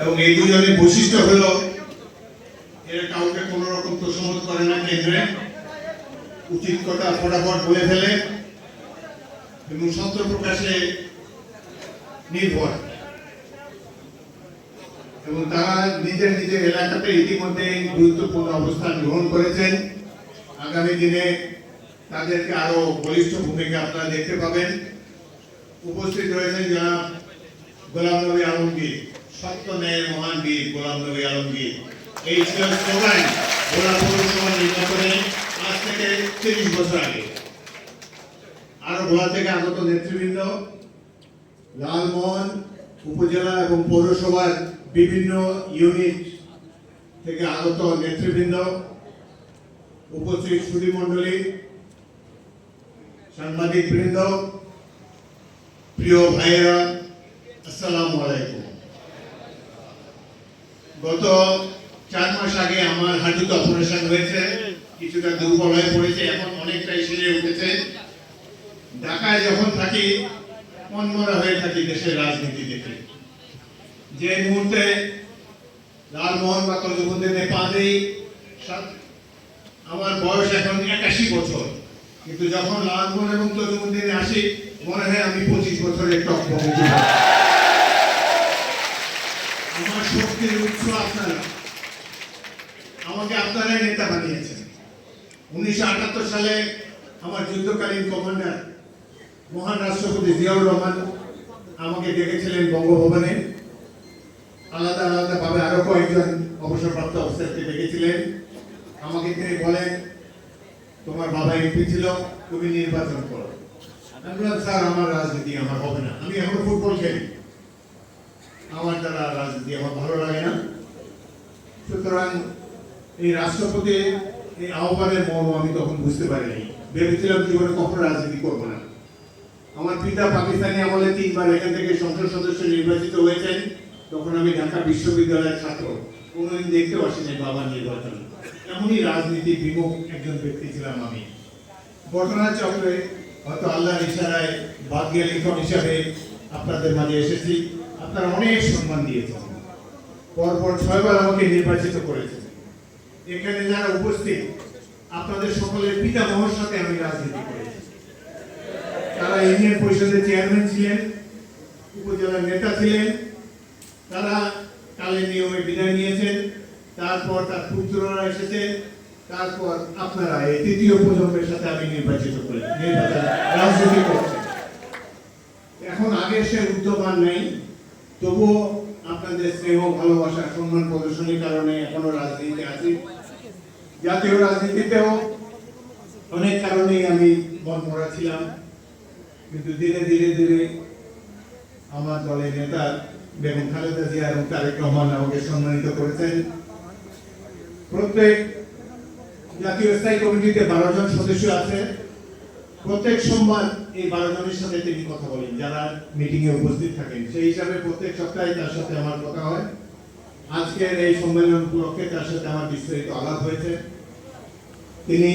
এবং এই দুজনের বৈশিষ্ট্য হলো এরা কাউকে কোনো রকম তোষমত করে না কেন্দ্রে। উচিত কথা ফটাফট বলে ফেলে এবং সত্য প্রকাশে নির্ভর। এবং তারা নিজের নিজের এলাকাতে ইতিমধ্যে গুরুত্বপূর্ণ অবস্থান গ্রহণ করেছেন। আগামী দিনে তাদেরকে আরও বলিষ্ঠ ভূমিকা আপনারা দেখতে পাবেন। উপস্থিত রয়েছেন যারা গোলাম নবী আলমগীর। সত্য ন্যায়ের মহান বীর গোলাম নবী আলমগীর। এই ছিল স্লোগান গোলাম নির্বাচনে আজ থেকে তিরিশ বছর আগে। আরও ভোলা থেকে আগত নেতৃবৃন্দ, লালমোহন উপজেলা এবং পৌরসভার বিভিন্ন ইউনিট থেকে আগত নেতৃবৃন্দ, উপস্থিত সুধী মণ্ডলী সাংবাদিক বৃন্দ প্রিয় ভাইয়েরা, আসসালামু আলাইকুম। গত চার মাস আগে আমার হাঁটুতে অপারেশন হয়েছে, কিছুটা দুর্বল হয়ে পড়েছে, এখন অনেকটাই সেরে উঠেছে। ঢাকায় যখন থাকি, মনমরা হয়ে থাকি দেশের রাজনীতি দেখে। যে মুহূর্তে লালমোহন বা কলমুদ্দিনে পা দেই আমার বয়স এখন একাশি বছর। কিন্তু যখন লালমোহন এবং তজুমুদ্দিনে আসি, মনে হয় আমি পঁচিশ বছরের টক বন্ধু। আমার শক্তির উৎস আপনারা। আমাকে আপনারাই নেতা বানিয়েছেন। উনিশশো আটাত্তর সালে আমার যুদ্ধকালীন কমান্ডার, মহান রাষ্ট্রপতি জিয়াউর রহমান আমাকে ডেকেছিলেন বঙ্গভবনে। আলাদা আলাদা ভাবে আরও কয়েকজন অবসরপ্রাপ্ত অফিসারকে ডেকেছিলেন। আমাকে তিনি বলেন, তোমার বাবা এমপি ছিল, তুমি নির্বাচন করো। আমি বললাম, স্যার, আমার রাজনীতি আমার হবে না। আমি এখনও ফুটবল খেলি। আমার দ্বারা রাজনীতি আমার ভালো লাগে না। সুতরাং এই রাষ্ট্রপতি, এই আহ্বানের মর্ম আমি তখন বুঝতে পারিনি ভেবেছিলাম জীবনে কখনো রাজনীতি করব না। আমার পিতা পাকিস্তানি আমলে তিনবার এখান থেকে সংসদ সদস্য নির্বাচিত হয়েছেন। তখন আমি ঢাকা বিশ্ববিদ্যালয়ের ছাত্র। কোনোদিন দেখতেও আসিনি বাবা নির্বাচন। এমনই রাজনীতি বিমুখ একজন ব্যক্তি ছিলাম আমি। ঘটনা চক্রে হয়তো আল্লাহর ইশারায় ভাগ্যের লিখন হিসাবে আপনাদের মাঝে এসেছি। আপনারা অনেক সম্মান দিয়েছেন। পরপর ছয়বার আমাকে নির্বাচিত করেছেন। এখানে যারা উপস্থিত, আপনাদের সকলের পিতামহর সাথে আমি রাজনীতি করেছি। তারা ইউনিয়ন পরিষদের চেয়ারম্যান ছিলেন, উপজেলার নেতা ছিলেন, তারা কালের নিয়মে বিদায় নিয়েছেন, তারপর তার পুত্ররা এসেছে, তারপর আপনারা এই তৃতীয় প্রজন্মের সাথে আমি নির্বাচিত করি নির্বাচন রাজনীতি করছি। এখন আগের সে উদ্যমান নেই। তবুও আপনাদের স্নেহ, ভালোবাসা, সম্মান প্রদর্শনীর কারণে এখনও রাজনীতিতে আছি। জাতীয় রাজনীতিতেও অনেক কারণেই আমি মনমরা ছিলাম। কিন্তু ধীরে ধীরে ধীরে আমার দলের নেতা বেগম খালেদা জিয়া এবং তারেক রহমান আমাকে সম্মানিত করেছেন। প্রত্যেক জাতীয় স্থায়ী কমিটিতে বারো জন সদস্য আছে। প্রত্যেক সোমবার এই বারো জনের সাথে তিনি কথা বলেন, যারা মিটিং এ উপস্থিত থাকেন। সেই হিসাবে প্রত্যেক সপ্তাহে তার সাথে আমার কথা হয়। আজকের এই সম্মেলন উপলক্ষে তার সাথে আমার বিস্তারিত আলাপ হয়েছে। তিনি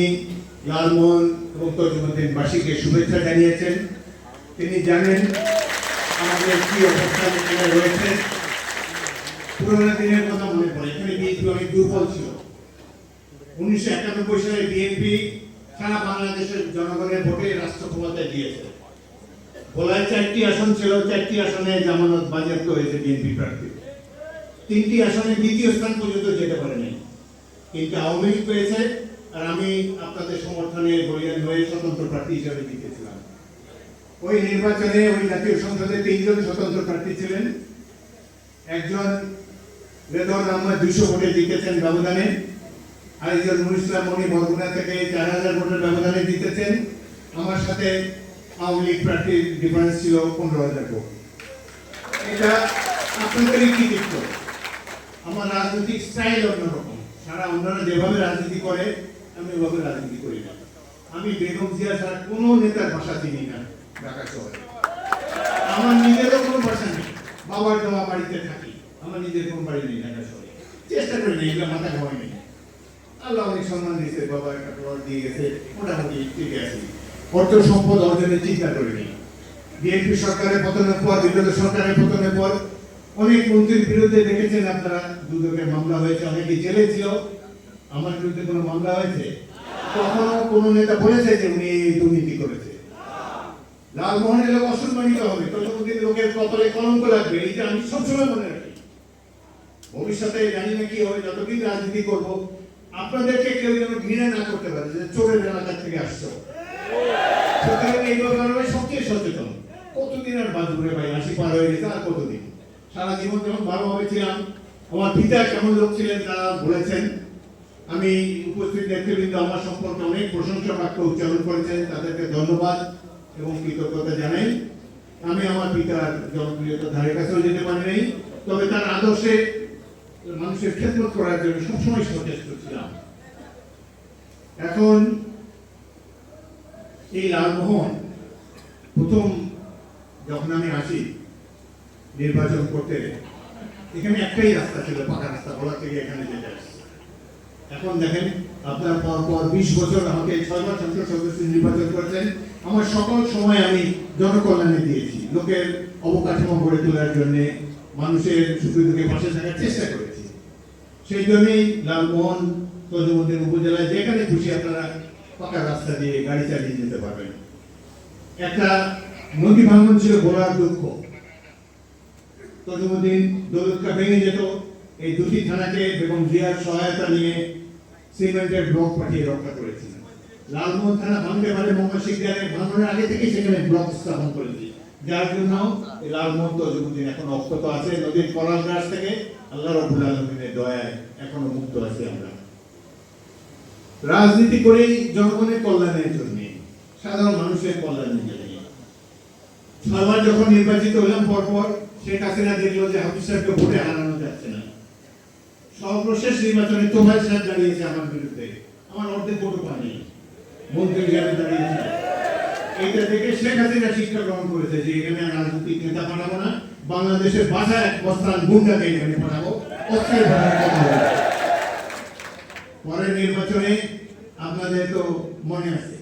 লালমোহন এবং তজুমুদ্দিন বাসীকে শুভেচ্ছা জানিয়েছেন। তিনি জানেন আমাদের কি অবস্থান এখানে রয়েছে। পুরোনো দিনের কথা মনে পড়ে। এখানে বিএনপি অনেক দুর্বল ছিল। উনিশশো একানব্বই সালে বিএনপি সারা বাংলাদেশের জনগণের ভোটে রাষ্ট্র ক্ষমতায় দিয়েছে। ভোলায় চারটি আসন ছিল, চারটি আসনে জামানত বাজেয়াপ্ত হয়েছে বিএনপি প্রার্থী। তিনটি আসনে দ্বিতীয় স্থান পর্যন্ত যেতে পারেনি। কিন্তু আওয়ামী লীগ পেয়েছে, আর আমি আপনাদের সমর্থনে বলিয়ান হয়ে স্বতন্ত্র প্রার্থী হিসেবে জিতেছিলাম। ওই নির্বাচনে ওই জাতীয় সংসদে তিনজন স্বতন্ত্র প্রার্থী ছিলেন। একজন রেদওয়ান আহমদ দুইশো ভোটে জিতেছেন ব্যবধানে। থেকে চার হাজার ভোটের ব্যবধানে জিতেছেন। আমার সাথে আওয়ামী লীগ প্রার্থীর ডিফারেন্স ছিল পনেরো হাজার ভোট। এটা আপনাদেরই কৃতিত্ব। আমার রাজনৈতিক স্টাইল অন্যরকম। সারা অন্যরা যেভাবে রাজনীতি করে, আমি ওভাবে রাজনীতি করি না। আমি বেগম জিয়া ছাড়া কোনো নেতার ভাষা চিনি না ঢাকা শহরে। আমার নিজেরও কোনো ভাষা নেই। বাবার জমা বাড়িতে থাকি। আমার নিজের কোনো বাড়ি নেই ঢাকা শহরে। চেষ্টা করি নেই এগুলো মাথা ঘামাই নেই। আল্লাহ অনেক সম্মান দিয়েছে, বাবা একটা প্লট দিয়ে গেছে, মোটামুটি ঠিক আছে। অর্থ সম্পদ অর্জনের চিন্তা করিনি বিএনপি সরকারের পতনের পর, বিগত সরকারের পতনের পর, অনেক মন্ত্রীর বিরুদ্ধে দেখেছেন আপনারা দুদকের মামলা হয়েছে, অনেকে জেলে ছিল। আমার বিরুদ্ধে কোনো মামলা হয়েছে? কখনো কোনো নেতা বলেছে যে উনি দুর্নীতি করেছে? লালমোহনের লোক অসম্মানিত হবে ততদিন লোকের কপালে কলঙ্ক লাগবে এইটা আমি সবসময় মনে রাখি। ভবিষ্যতে জানি না কি হবে, যতদিন রাজনীতি করব আপনাদেরকে কেউ যেন ঘৃণা না করতে পারে, যে চোরের এলাকা থেকে আসছো। সুতরাং এই ব্যাপারে সবচেয়ে সচেতন। কতদিন আর বাঁচবো রে ভাই আশি পার হয়ে গেছে আর কতদিন? সারা জীবন যখন ভালোভাবে ছিলাম, আমার পিতা কেমন লোক ছিলেন তারা বলেছেন। আমি উপস্থিত নেতৃবৃন্দ, আমার সম্পর্কে অনেক প্রশংসা বাক্য উচ্চারণ করেছেন, তাদেরকে ধন্যবাদ এবং কৃতজ্ঞতা জানাই। আমি আমার পিতার জনপ্রিয়তা ধারে কাছেও যেতে পারি নাই তবে তার আদর্শে মানুষের খেদমত করার জন্য সবসময় সচেষ্ট ছিলাম। এখন এই লালমোহন প্রথম যখন আমি আসি নির্বাচন করতে, এখানে একটাই রাস্তা ছিল, পাকা রাস্তা বলা থেকে এখানে যেতে এখন দেখেন, আপনার পর পর বিশ বছর আমাকে ছয়বার সংসদ সদস্য নির্বাচন করেছেন। আমার সকল সময় আমি জনকল্যাণে দিয়েছি। লোকের অবকাঠামো গড়ে তোলার জন্য মানুষের দুঃখে পাশে থাকার চেষ্টা করেছি। সেই জন্যই লালমোহন তজুমুদ্দিন উপজেলায় যেখানে খুশি আপনারা পাকা রাস্তা দিয়ে গাড়ি চালিয়ে যেতে পারবেন। একটা নদী ভাঙন ছিল বলার দুঃখ। তজুমুদ্দিন দৌলতকা ভেঙে যেত। এই দুটি থানাকে বেগম জিয়ার সহায়তা নিয়ে সিমেন্টের ব্লক পাঠিয়ে রক্ষা করেছিলেন লালমোহন থানা ভাঙতে পারে মোহাম্মদ শিকদারের ভাঙনের আগে থেকে সেখানে ব্লক স্থাপন করেছি। যার জন্য লালমোহন তজুমুদ্দিন এখন অক্ষত আছে নদীর করাল গাছ থেকে। আল্লাহ রবুল আলমিনের দয়ায় এখনও মুক্ত আছি আমরা। রাজনীতি করেই জনগণের কল্যাণের জন্য, সাধারণ মানুষের কল্যাণের জন্য। ছয়বার যখন নির্বাচিত হলাম, পরপর শেখ হাসিনা দেখল যে হাফিজ সাহেবকে ভোটে হারানো যাচ্ছে না। সর্বশেষ নির্বাচনে তোফাইল সাহেব দাঁড়িয়েছে আমার বিরুদ্ধে। আমার অর্ধেক ভোটও পায়নি মন্ত্রী হিসাবে দাঁড়িয়েছে। এইটা দেখে শেখ হাসিনা শিক্ষা গ্রহণ করেছে যে এখানে রাজনৈতিক নেতা পাঠাবো না। বাংলাদেশের বাসায় এক বস্তান গুন্ডাকে এখানে পাঠাবো। কথা পরের নির্বাচনে আপনাদের তো মনে আছে।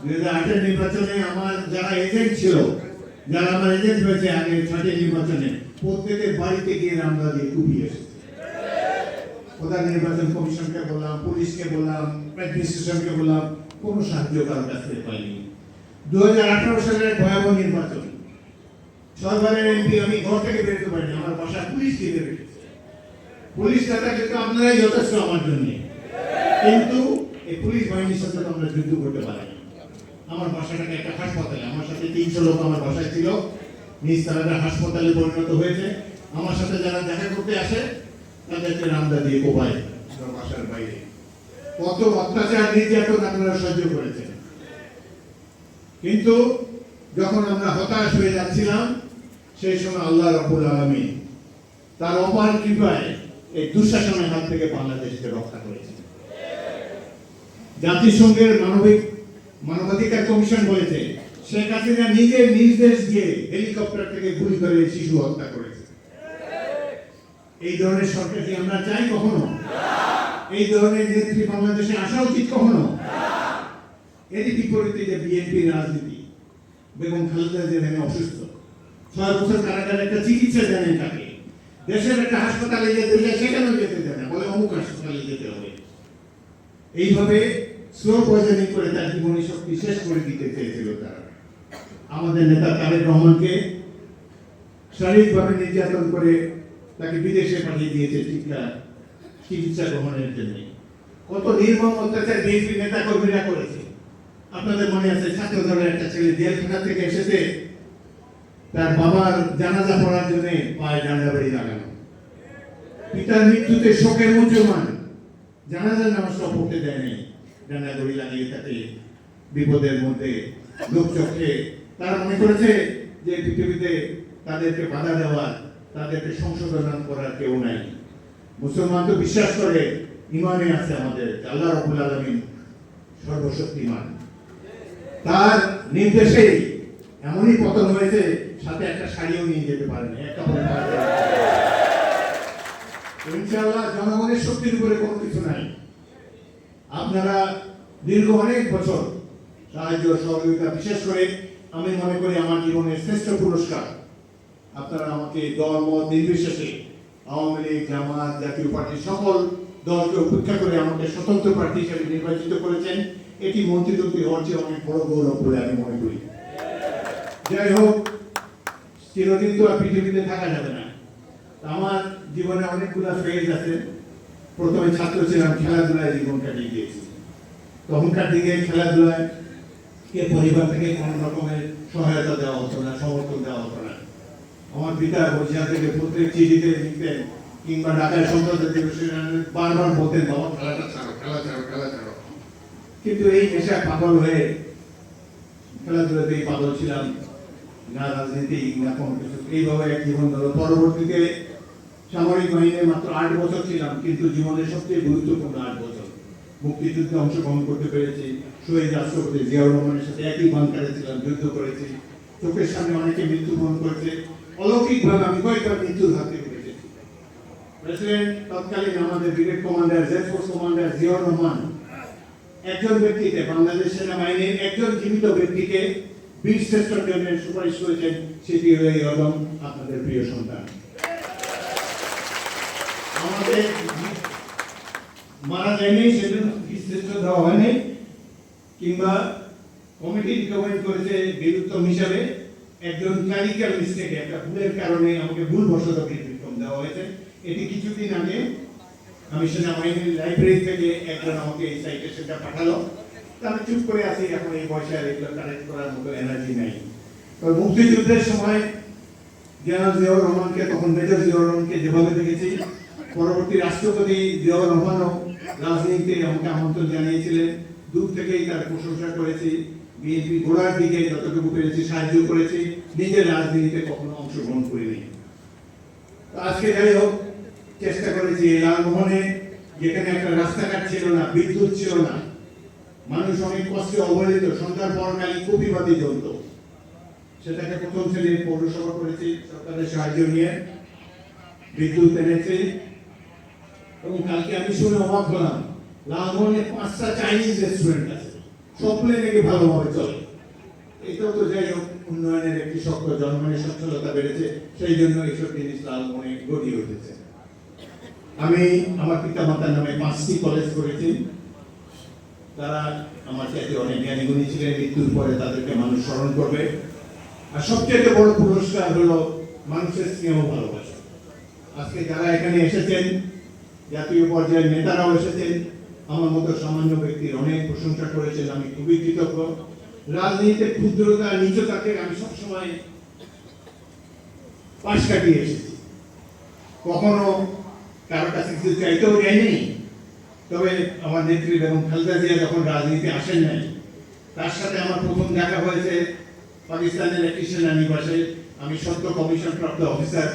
দুই হাজার আটের নির্বাচনে আমার যারা এজেন্ট ছিল, যারা আমার এজেন্ট হয়েছে আগে ছয়টি নির্বাচনে, প্রত্যেকের বাড়িতে গিয়ে আমরা দিয়ে কুপিয়ে এসেছি। প্রধান নির্বাচন কমিশনকে বললাম, পুলিশকে বললাম, অ্যাডমিনিস্ট্রেশনকে বললাম, কোনো সাহায্য কারোর কাছ থেকে পাইনি। দু হাজার আঠারো সালের ভয়াবহ নির্বাচন ছয়বারের এমপি, আমি ঘর থেকে বেরোতে পারিনি, আমার বাসা পুলিশ দিয়ে পুলিশ টাকা কিন্তু আপনারাই যথেষ্ট আমার জন্য। কিন্তু এই পুলিশ বাহিনীর সাথে তো আমরা যুদ্ধ করতে পারি আমার বাসাটাকে একটা হাসপাতালে, আমার সাথে তিনশো লোক আমার বাসায় ছিল। নিজ তারা হাসপাতালে পরিণত হয়েছে। আমার সাথে যারা দেখা করতে আসে, তাদেরকে রামদা দিয়ে কোপায় বাসার বাইরে। কত অত্যাচার, নির্যাতন আপনারা সহ্য করেছেন। কিন্তু যখন আমরা হতাশ হয়ে যাচ্ছিলাম সেই সময় আল্লাহ রাব্বুল আলামিন তার অপার কৃপায় এই দুঃশাসনের হাত থেকে বাংলাদেশকে রক্ষা করেছেন। জাতিসংঘের মানবিক, মানবাধিকার কমিশন বলেছে, শেখ হাসিনা নিজে নির্দেশ দিয়ে হেলিকপ্টার থেকে গুলি করে শিশু হত্যা করেছে। এই ধরনের সরকার কি আমরা চাই কখনো? এই ধরনের নেত্রী বাংলাদেশে আসা উচিত কখনো? এরই বিপরীতে যে বিএনপি রাজনীতি, বেগম খালেদা জিয়া অসুস্থ। ছয় বছর কারাগারে একটা চিকিৎসা জানেন তাকে। দেশের একটা হাসপাতালে যেতে যায় সেখানেও যেতে দেয় না, বলে অমুক হাসপাতালে যেতে হবে। এইভাবে স্লো পয়জনিং করে তার জীবনী শক্তি শেষ করে দিতে চেয়েছিল তারা। আমাদের নেতা তারেক রহমানকে শারীরিকভাবে নির্যাতন করে তাকে বিদেশে পাঠিয়ে দিয়েছে চিকিৎসা চিকিৎসা গ্রহণের জন্য। কত নির্মম অত্যাচার বিএনপি নেতা কর্মীরা করেছে। আপনাদের মনে আছে ছাত্র দলের একটা ছেলে জেলখানা থেকে এসেছে তার বাবার জানাজা পড়ার জন্য পায়ে জানাজা বাড়ি লাগানো পিতার মৃত্যুতে শোকের মুচমান জানাজার নামাজ পড়তে দেয়নি ডানা দড়ি লাগিয়ে তাকে বিপদের মধ্যে লোক চোখে তারা মনে করেছে যে পৃথিবীতে তাদেরকে বাধা দেওয়ার, তাদেরকে সংশোধন করার কেউ নাই। মুসলমান তো বিশ্বাস করে ইমানে আছে আমাদের। আল্লাহ রবুল আলমিন সর্বশক্তিমান। তার নির্দেশে এমনই পতন হয়েছে সাথে একটা শাড়িও নিয়ে যেতে পারেনি। ইনশাআল্লাহ জনগণের শক্তির উপরে কোনো কিছু নাই। আপনারা দীর্ঘ অনেক বছর সাহায্য সহযোগিতা, বিশেষ করে আমি মনে করি আমার জীবনের শ্রেষ্ঠ পুরস্কার। আপনারা আমাকে দল, মত নির্বিশেষে আওয়ামী লীগ, জামাত, জাতীয় পার্টি সকল দলকে উপেক্ষা করে আমাকে স্বতন্ত্র প্রার্থী হিসেবে নির্বাচিত করেছেন। এটি মন্ত্রিত্ব হওয়ার চেয়ে অনেক বড় গৌরব বলে আমি মনে করি। যাই হোক চিরদিন তো আর পৃথিবীতে থাকা যাবে না। আমার জীবনে অনেকগুলো ফেজ আছে। প্রথমে ছাত্র ছিলাম, খেলাধুলায় জীবন কাটিয়ে দিয়েছি তখনকার দিকে খেলাধুলায় কে পরিবার থেকে কোনো রকমের সহায়তা দেওয়া হতো না, সমর্থন দেওয়া হতো না। আমার পিতা বরিশাল থেকে প্রত্যেক চিঠিতে লিখতেন, কিংবা ঢাকায় সন্তানদের দিবসে বারবার বলতেন, বাবা, খেলাটা ছাড়ো, খেলা ছাড়ো খেলা ছাড়ো। কিন্তু এই নেশায় পাগল হয়ে খেলাধুলাতেই পাগল ছিলাম। রাজনীতি এইভাবে এক জীবন গেল পরবর্তীতে সামরিক বাহিনীতে মাত্র আট বছর ছিলাম, কিন্তু জীবনের সবচেয়ে গুরুত্বপূর্ণ আট বছর। মুক্তিযুদ্ধে অংশগ্রহণ করতে পেরেছি, শহীদ রাষ্ট্রপতি জিয়াউর রহমানের সাথে একই বাংকারে ছিলাম, যুদ্ধ করেছি। চোখের সামনে অনেকে মৃত্যুবরণ করেছে। অলৌকিকভাবে আমি কয়েকবার মৃত্যুর হাত প্রেসিডেন্ট, তৎকালীন আমাদের brigade commander, Z force commander Ziaur Rahman, একজন ব্যক্তিকে, বাংলাদেশ সেনাবাহিনীর একজন জীবিত ব্যক্তিকে বীর সুপারিশ করেছেন সেটি হলো এই আপনাদের প্রিয় সন্তান। আমাদের মারা যায়নি বীর শ্রেষ্ঠ দেওয়া হয়নি, কিংবা কমিটি রিকমেন্ড করেছে বীরুত্তম হিসাবে একজন ক্লারিক্যাল মিস্টেকে, একটা ভুলের কারণে আমাকে ভুল বশত বীরবিক্রম দেওয়া হয়েছে। এটি কিছুদিন আগে আমি সেনাবাহিনীর লাইব্রেরি থেকে একজন আমাকে এই সাইটেশনটা পাঠালো। তা আমি চুপ করে আছি, এখন এই আর এগুলো কালেক্ট করার মতো এনার্জি নাই। তো মুক্তিযুদ্ধের সময় জেনারেল জিয়াউর রহমানকে, তখন মেজর জিয়াউর রহমানকে যেভাবে দেখেছি, পরবর্তী রাষ্ট্রপতি জিয়াউর রহমানও রাজনীতিতে আমাকে আমন্ত্রণ জানিয়েছিলেন। দূর থেকেই তার প্রশংসা করেছি। বিএনপি গোড়ার দিকে যতটুকু পেরেছি সাহায্য করেছি। নিজের রাজনীতিতে কখনো অংশগ্রহণ করিনি। আজকে যাই হোক, চেষ্টা করেছি এই লালমোহনে, যেখানে একটা রাস্তাঘাট ছিল না, বিদ্যুৎ ছিল না মানুষ অনেক কষ্টে অবহেলিত, সন্ধ্যার পরকালীন কপিবাতি জ্বলত সেটাকে প্রথম শ্রেণির পৌরসভা করেছি, সরকারের সাহায্য নিয়ে। বিদ্যুৎ এনেছি। এবং কালকে আমি শুনে অবাক হলাম, লালমোহনে পাঁচটা চাইনিজ রেস্টুরেন্ট আছে। সবগুলো নাকি ভালোভাবে চলে। এটাও তো যাই হোক, উন্নয়নের একটি শক্ত জন্মনের সচ্ছলতা বেড়েছে, সেই জন্য এইসব জিনিস লালমোহনে গড়িয়ে উঠেছে। আমি আমার পিতা মাতার নামে পাঁচটি কলেজ করেছি। তারা আমার চাইতে অনেক জ্ঞানী গুণী ছিলেন, মৃত্যুর পরে তাদেরকে মানুষ স্মরণ করবে। আর সবচেয়ে বড় পুরস্কার হলো মানুষের স্নেহ ভালোবাসা। আজকে যারা এখানে এসেছেন, জাতীয় পর্যায়ের নেতারাও এসেছেন, আমার মতো সামান্য ব্যক্তির অনেক প্রশংসা করেছেন, আমি খুবই কৃতজ্ঞ। রাজনীতিতে ক্ষুদ্রতা, নিচতাকে আমি সবসময় পাশ কাটিয়ে এসেছি। কখনো কারও কাছে কিছু চাইতেও যায়নি তবে আমার নেত্রী বেগম খালেদা জিয়া যখন রাজনীতি আসেন নাই, তার সাথে আমার প্রথম দেখা হয়েছে পাকিস্তানের একটি সেনানিবাসে আমি সত্য কমিশন প্রাপ্ত অফিসার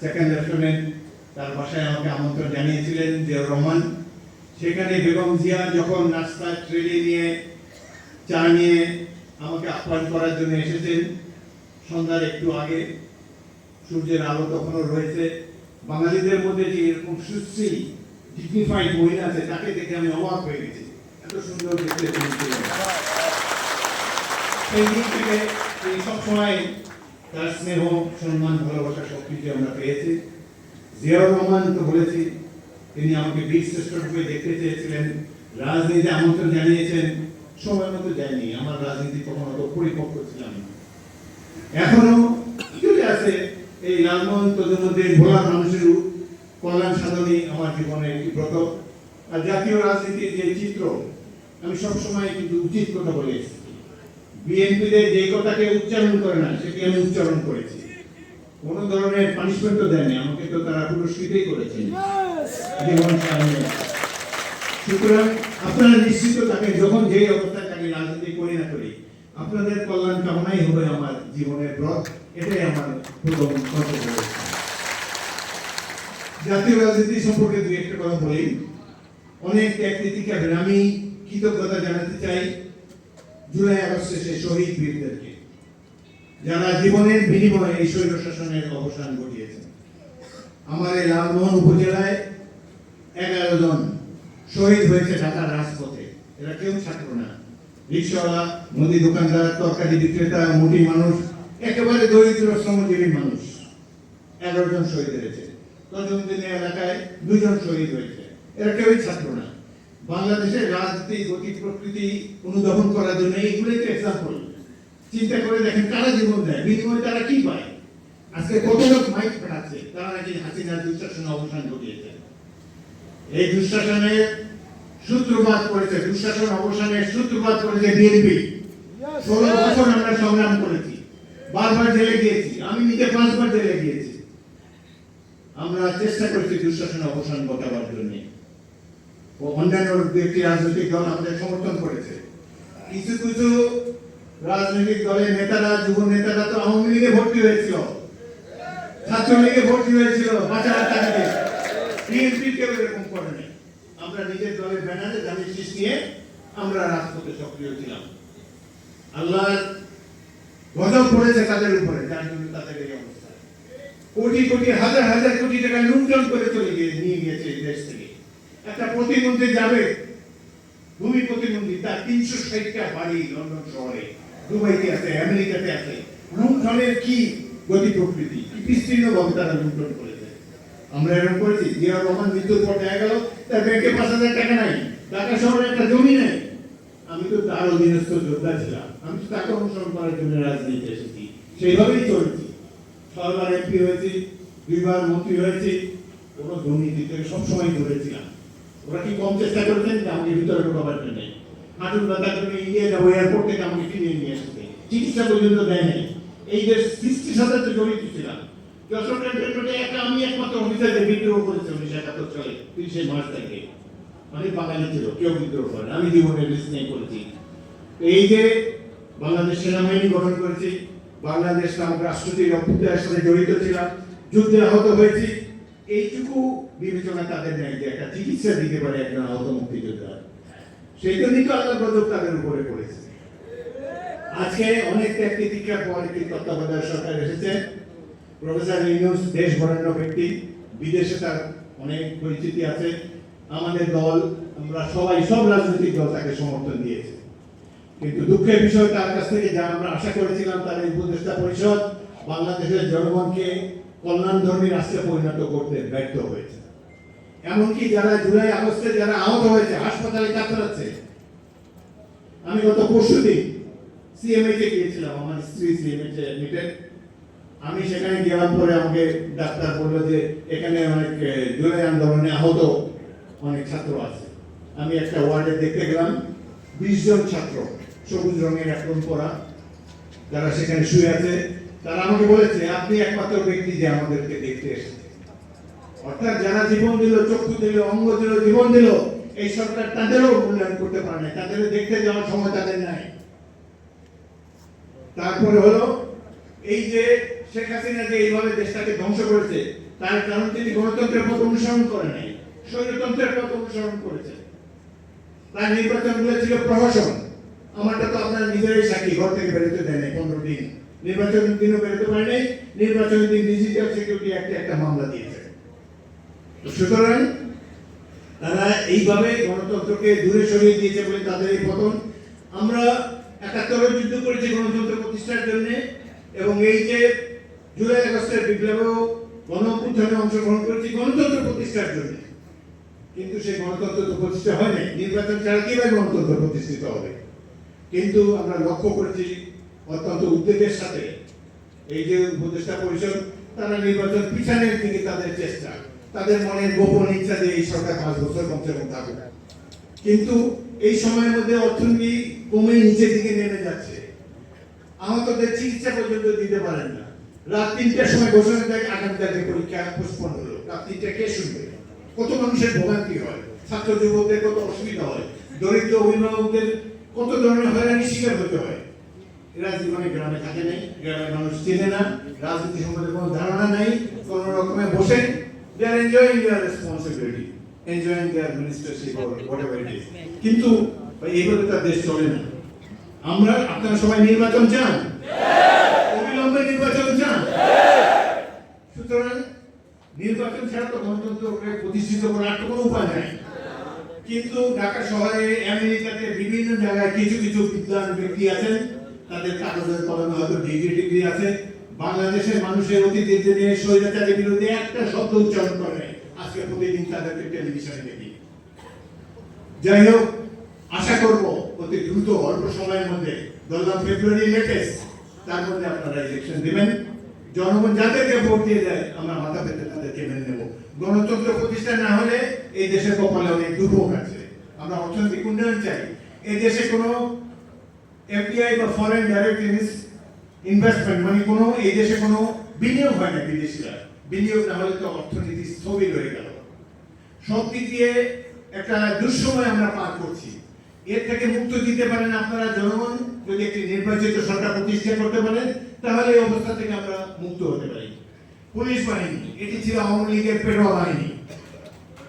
সেকেন্ড লেফটেন্যান্ট তার বাসায় আমাকে আমন্ত্রণ জানিয়েছিলেন, জিয়াউর রহমান। সেখানে বেগম জিয়া যখন নাস্তা ট্রেনে নিয়ে, চা নিয়ে আমাকে আহ্বান করার জন্য এসেছেন, সন্ধ্যার একটু আগে। সূর্যের আলো তখনও রয়েছে। বাঙালিদের মধ্যে যে এরকম সুশ্রী ডিগনিফাইড মহিলা আছে তাকে দেখে আমি অবাক হয়ে গেছি এত সুন্দর দেখতে সেই দিক থেকে তিনি সবসময় তার স্নেহ সম্মান ভালোবাসা সব কিছু আমরা পেয়েছি জিয়াউর রহমান তো বলেছি তিনি আমাকে বীর শ্রেষ্ঠ রূপে দেখতে চেয়েছিলেন রাজনীতিতে আমন্ত্রণ জানিয়েছেন সময় মতো যায়নি আমার রাজনীতি কখনো অত পরিপক্ক ছিলাম না এখনও চলে আছে এই লালমোহন তোদের মধ্যে ভোলা মানুষের কল্যাণ সাধনই আমার জীবনের ব্রত। আর জাতীয় রাজনীতির যে চিত্র আমি সবসময় কিন্তু উচিত কথা বলে এসেছি। বিএনপিতে যে কথাকে উচ্চারণ করে না সেটি আমি উচ্চারণ করেছি। কোন ধরনের পানিশমেন্টও দেয়নি আমাকে তো তারা পুরস্কৃতই করেছেন জীবন সুতরাং আপনারা নিশ্চিত তাকে যখন যে অবস্থায় তাকে রাজনীতি করি না করি আপনাদের কল্যাণ কামনাই হবে আমার জীবনের ব্রত। এটাই আমার প্রথম কর্তব্য। জাতীয় রাজনীতি সম্পর্কে দুই একটা কথা বলি। অনেক ত্যাগ নীতিকাবেন আমি কৃতজ্ঞতা জানাতে চাই জুলাই আগস্টে সে শহীদ বীরদেরকে, যারা জীবনের বিনিময়ে এই স্বৈর শাসনের অবসান ঘটিয়েছেন আমার এই লালমোহন উপজেলায় এগারো জন শহীদ হয়েছে ঢাকার রাজপথে। এরা কেউ ছাত্র না। রিক্সাওয়ালা, মুদি দোকানদার, তরকারি বিক্রেতা মুটি মানুষ, একেবারে দরিদ্র, শ্রমজীবী মানুষ। এগারো জন শহীদ হয়েছে। তজুমদিনী এলাকায় দুজন শহীদ হয়েছে। এরা কেউই ছাত্র না। বাংলাদেশের রাজনীতি, গতি, প্রকৃতি অনুধাবন করার জন্য এইগুলোই তো এক্সাম্পল চিন্তা করে দেখেন কারা জীবন দেয়, বিনিময়ে তারা কি পায়? আজকে কত লোক মাইক পাঠাচ্ছে তারা নাকি হাসিনার দুঃশাসন অবসান ঘটিয়েছে। এই দুঃশাসনের সূত্রপাত করেছে, দুঃশাসন অবসানের সূত্রপাত করেছে বিএনপি। ষোলো বছর আমরা সংগ্রাম করেছি। বারবার জেলে গিয়েছি। আমি নিজে পাঁচবার জেলে গিয়েছি। আমরা চেষ্টা করছি দুঃশাসন অবসান ঘটাবার জন্য। ও অন্যান্য রাজনৈতিক দল আমাদের সমর্থন করেছে। কিছু কিছু রাজনৈতিক দলের নেতারা, যুব নেতারা তো আওয়ামী লীগে ভর্তি হয়েছিল। ছাত্রলীগে ভর্তি হয়েছিল কেউ এরকম করেনি আমরা নিজের দলের ব্যানারে দামি শীষ নিয়ে আমরা রাজপথে সক্রিয় ছিলাম। আল্লাহর গজব পড়েছে তাদের উপরে, যার জন্য তাদের এই অবস্থা। কোটি কোটি, হাজার হাজার কোটি টাকা লুণ্ঠন করে চলে গিয়ে নিয়ে গিয়েছে এই দেশ থেকে। একটা প্রতিমন্ত্রী যাবে, ভূমি প্রতিমন্ত্রী তার তিনশো ষাটটা বাড়ি লন্ডন শহরে, দুবাইতে আছে, আমেরিকাতে আছে। লুণ্ঠনের কি গতি প্রকৃতি? কি বিস্তীর্ণ ভাবে তারা লুণ্ঠন করেছে। আমরা এরকম করেছি, জিয়া রহমান মৃত্যুর পর দেখা গেল, তার ব্যাংকে পাঁচ হাজার টাকা নাই, ঢাকা শহরে একটা জমি নেই। আমি তো তার অধীনস্থ যোদ্ধা ছিলাম। আমি তো তাকে অনুসরণ করার জন্য রাজনীতিতে এসেছি। সেইভাবেই চলছি। ছয়বার এমপি হয়েছি? দুইবার মন্ত্রী হয়েছি। কোনো দুর্নীতি থেকে সবসময় ধরেছিলাম ওরা কি কম চেষ্টা করেছেন? যে আমাকে ভিতরে ঢোকাবার জন্য হাঁটুর ব্যথার জন্য ইন্ডিয়া যাব এয়ারপোর্ট থেকে আমাকে কিনে নিয়ে আসতে। চিকিৎসা পর্যন্ত দেয় এই যে সৃষ্টির সাথে তো জড়িত ছিলাম। আমি একমাত্র বিদ্রোহ করেছে ছিল, কেউ বিদ্রোহ আমি জীবনে করেছি। এই যে বাংলাদেশ সেনাবাহিনী গঠন করেছি বাংলাদেশ নামক রাষ্ট্রটির অভ্যুদয়ের সাথে জড়িত ছিলাম, যুদ্ধে আহত হয়েছি। এইটুকু বিবেচনা তাদের নেই যে একটা চিকিৎসা দিতে পারে একজন আহত মুক্তিযোদ্ধা। সেই জন্যই তো আল্লাহ গজব তাদের উপরে পড়েছে আজকে অনেক ত্যাগ তিতিক্ষার পর একটি তত্ত্বাবধায়ক সরকার এসেছে। প্রফেসর ইউনুস দেশ বরেণ্য ব্যক্তি, বিদেশে তার অনেক পরিচিতি আছে। আমাদের দল, আমরা সবাই সব রাজনৈতিক দল তাকে সমর্থন দিয়েছে। কিন্তু দুঃখের বিষয় তার কাছ থেকে যা আমরা আশা করেছিলাম তার এই উপদেষ্টা পরিষদ বাংলাদেশের জনগণকে কল্যাণধর্মী রাষ্ট্রে পরিণত করতে ব্যর্থ হয়েছে। এমনকি যারা জুলাই আগস্টে যারা আহত হয়েছে, হাসপাতালে কাতরাচ্ছে আমি গত পরশু দিন সিএমএইচে গিয়েছিলাম, আমার স্ত্রী সিএমএইচে অ্যাডমিটেড আমি সেখানে গেলাম পরে আমাকে ডাক্তার বলল যে এখানে অনেক জুলাই আন্দোলনে আহত অনেক ছাত্র আছে। আমি একটা ওয়ার্ডে দেখতে গেলাম, বিশ জন ছাত্র। সবুজ রঙের এখন পরা যারা সেখানে শুয়ে আছে, তারা আমাকে বলেছে, আপনি একমাত্র ব্যক্তি যে আমাদেরকে দেখতে এসেছে। অর্থাৎ যারা জীবন দিল, চক্ষু দিল, অঙ্গ দিল, জীবন দিল, এই সরকার তাদেরও মূল্যায়ন করতে পারে না তাদেরও দেখতে যাওয়ার সময় তাদের নাই। তারপরে হলো, এই যে শেখ হাসিনা যে এইভাবে দেশটাকে ধ্বংস করেছে, তার কারণ তিনি গণতন্ত্রের পথ অনুসরণ করে নাই, স্বৈরতন্ত্রের পথ অনুসরণ করেছে তার নির্বাচনগুলো ছিল প্রহসন। আমারটা তো আপনার নিজেরাই সাক্ষী, ঘর থেকে বেরোতে দেয় নাই পনেরো দিন। নির্বাচনের দিনও বেরোতে পারে নাই, নির্বাচনের দিন ডিজিটাল সিকিউরিটি একটা একটা মামলা দিয়েছে। সুতরাং, তারা এইভাবে গণতন্ত্রকে দূরে সরিয়ে দিয়েছে বলে তাদের এই পতন। আমরা একাত্তরে যুদ্ধ করেছি গণতন্ত্র প্রতিষ্ঠার জন্য, এবং এই যে জুলাই আগস্টের বিপ্লবেও গণ অংশগ্রহণ করেছি গণতন্ত্র প্রতিষ্ঠার জন্য। কিন্তু সেই গণতন্ত্র তো প্রতিষ্ঠা হয় নাই। নির্বাচন ছাড়া কীভাবে গণতন্ত্র প্রতিষ্ঠিত হবে? কিন্তু আমরা লক্ষ্য করেছি অত্যন্ত উদ্বেগের সাথে এই যে উপদেষ্টা পরিষদ, তারা নির্বাচন পিছানোর দিকে তাদের চেষ্টা, তাদের মনের গোপন ইচ্ছা যে এই সরকার পাঁচ বছর কমসে কম থাকুক কিন্তু এই সময়ের মধ্যে অর্থনীতি কমে নিচের দিকে নেমে যাচ্ছে। আহতদের চিকিৎসা পর্যন্ত দিতে পারেন না। রাত তিনটার সময় ঘোষণা দেয় আগামীকালকে পরীক্ষা পোস্টপন হলো। রাত তিনটা কে শুনবে? কত মানুষের ভোগান্তি হয়? ছাত্র যুবকদের কত অসুবিধা হয়? দরিদ্র অভিভাবকদের কত ধরনের হয়রানির শিকার হতে হয়? রাজনীতি জীবনে গ্রামে থাকে নাই, গ্রামের মানুষ চেনে না, রাজনীতি সম্বন্ধে কোনো ধারণা নাই, কোন রকমে বসে they are enjoying their responsibility enjoying their ministership or whatever it is কিন্তু এইভাবে তার দেশ চলে না। আমরা, আপনারা সবাই নির্বাচন চান? অবিলম্বে নির্বাচন চান? সুতরাং নির্বাচন ছাড়া তো গণতন্ত্রকে প্রতিষ্ঠিত করার কোনো উপায় নাই। কিন্তু ঢাকা শহরে আমেরিকাতে বিভিন্ন জায়গায় কিছু কিছু বিদ্যান ব্যক্তি আছেন। তাদের কাগজের কলমে হয়তো ডিগ্রি ডিগ্রি আছে। বাংলাদেশের মানুষের অতীতের নিয়ে স্বৈরাচারের বিরুদ্ধে একটা শব্দ উচ্চারণ করে আজকে প্রতিদিন তাদেরকে টেলিভিশনে দেখি। যাই হোক, আশা করব অতি দ্রুত, অল্প সময়ের মধ্যে, ধরলাম ফেব্রুয়ারি লেটেস্ট তার মধ্যে আপনারা ইলেকশন দিবেন। জনগণ যাদেরকে ভোট দিয়ে দেয়, আমরা মাথা পেতে তাদেরকে মেনে গণতন্ত্র প্রতিষ্ঠা না হলে এই দেশের কপালে অনেক দুর্ভোগ আছে। আমরা অর্থনৈতিক উন্নয়ন চাই। এই দেশে কোনো এফডিআই বা ফরেন ডাইরেক্ট ইনভেস্টমেন্ট মানে কোনো এই দেশে কোনো বিনিয়োগ হয় না বিদেশিরা। বিনিয়োগ না হলে তো অর্থনীতি স্থবির হয়ে গেল। সব দিক দিয়ে একটা দুঃসময় আমরা পার করছি। এর থেকে মুক্ত দিতে পারেন আপনারা জনগণ। যদি একটি নির্বাচিত সরকার প্রতিষ্ঠা করতে পারেন, তাহলে এই অবস্থা থেকে আমরা মুক্ত হতে পারি। পুলিশ বাহিনী এটি ছিল আওয়ামী লীগের পেটোয়া বাহিনী।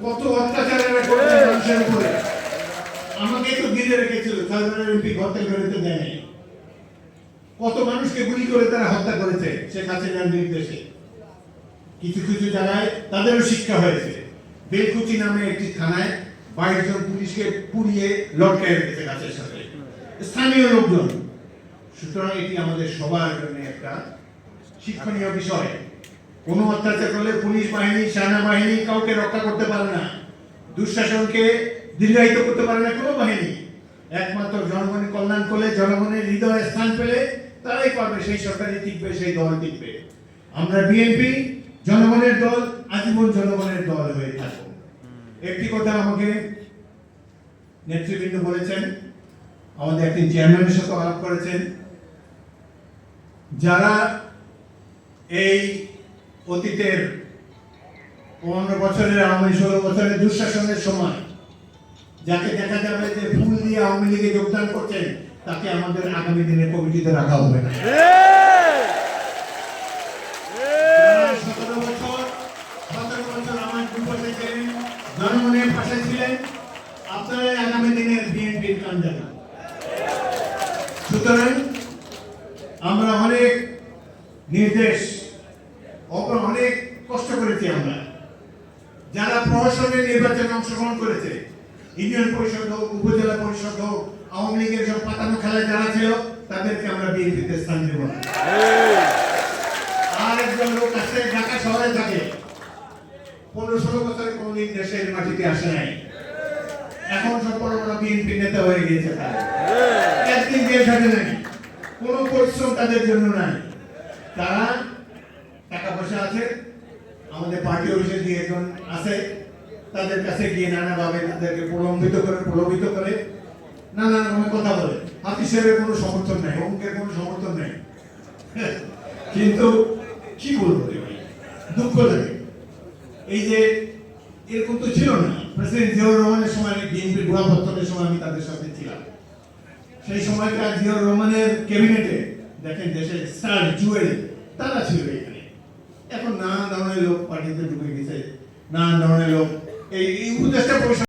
কত অত্যাচার এরা করেছে মানুষের উপরে। আমাকে তো ঘিরে রেখেছিল সাধারণ এমপি ঘরতে বেরোতে দেয় নাই। কত মানুষকে গুলি করে তারা হত্যা করেছে শেখ হাসিনার নির্দেশে। কিছু কিছু জায়গায় তাদেরও শিক্ষা হয়েছে। বেলকুচি নামে একটি থানায় বাইশ জন পুলিশকে পুড়িয়ে লটকায় রেখেছে গাছের সাথে। স্থানীয় লোকজন। সুতরাং এটি আমাদের সবার জন্য একটা শিক্ষণীয় বিষয়। কোনো অত্যাচার করলে পুলিশ বাহিনী সেনাবাহিনী কাউকে রক্ষা করতে পারে না। দুঃশাসনকে দীর্ঘায়িত করতে পারে না কোনো বাহিনী। একমাত্র জনগণের কল্যাণ করলে, জনগণের হৃদয়ে স্থান পেলে তারাই পারবে, সেই সরকারই টিকবে, সেই দল টিকবে। আমরা বিএনপি জনগণের দল, আজীবন জনগণের দল হয়ে থাকব। একটি কথা আমাকে নেতৃবৃন্দ বলেছেন, আমাদের একদিন চেয়ারম্যানের সাথে আলাপ করেছেন। যারা এই অতীতের পনেরো বছরের আওয়ামী ষোলো বছরের দুঃশাসনের সময় যাকে দেখা যাবে যে ফুল দিয়ে আওয়ামী লীগে যোগদান করছেন, তাকে আমাদের আগামী দিনে কমিটিতে রাখা হবে না যারা সতেরো বছর সতেরো বছর আমার দুপাশে ছিলেন জনগণের পাশে ছিলেন আপনারাই আগামী দিনের বিএনপির কান্ডারি সুতরাং আমরা অনেক নির্দেশ অপ- অনেক কষ্ট করেছি আমরা যারা প্রশাসনের নির্বাচনে অংশগ্রহণ করেছে ইউনিয়ন পরিষদ হোক, উপজেলা পরিষদ হোক, আওয়ামী লীগের সব পাতানো খেলায় যারা ছিল, তাদেরকে আমরা বিএনপিতে স্থান দেব। আর একজন লোক আছে, ঢাকা শহরে থাকে। পনেরো ষোলো বছরে কোনদিন দেশের মাটিতে আসে নাই। এখন সব বড় বড় বিএনপি নেতা হয়ে গিয়েছে তারা। একদিন দিয়ে থাকে নাই। কোনো পরিশ্রম তাদের জন্য নাই। তারা টাকা পয়সা আছে, আমাদের পার্টি অফিসে দিয়ে একজন আছে। তাদের কাছে গিয়ে নানাভাবে তাদেরকে প্রলম্বিত করে, প্রলোভিত করে নানা রকমের কথা বলে। সাহেবের কোনো সমর্থন নাই অঙ্কের কোনো সমর্থন নাই। কিন্তু কি বলব দুঃখ লাগে। এই যে এরকম তো ছিল না। প্রেসিডেন্ট জিয়াউর রহমানের সময় বিএনপির গোড়াপত্তনের সময় আমি তাদের সাথে ছিলাম। সেই সময়কার জিয়াউর রহমানের ক্যাবিনেটে, দেখেন দেশের স্টার জুয়েল, তারা ছিল এখানে। এখন নানা ধরনের লোক পার্টিতে ঢুকে গেছে নানা ধরনের লোক এই উপদেশটা পরিষদ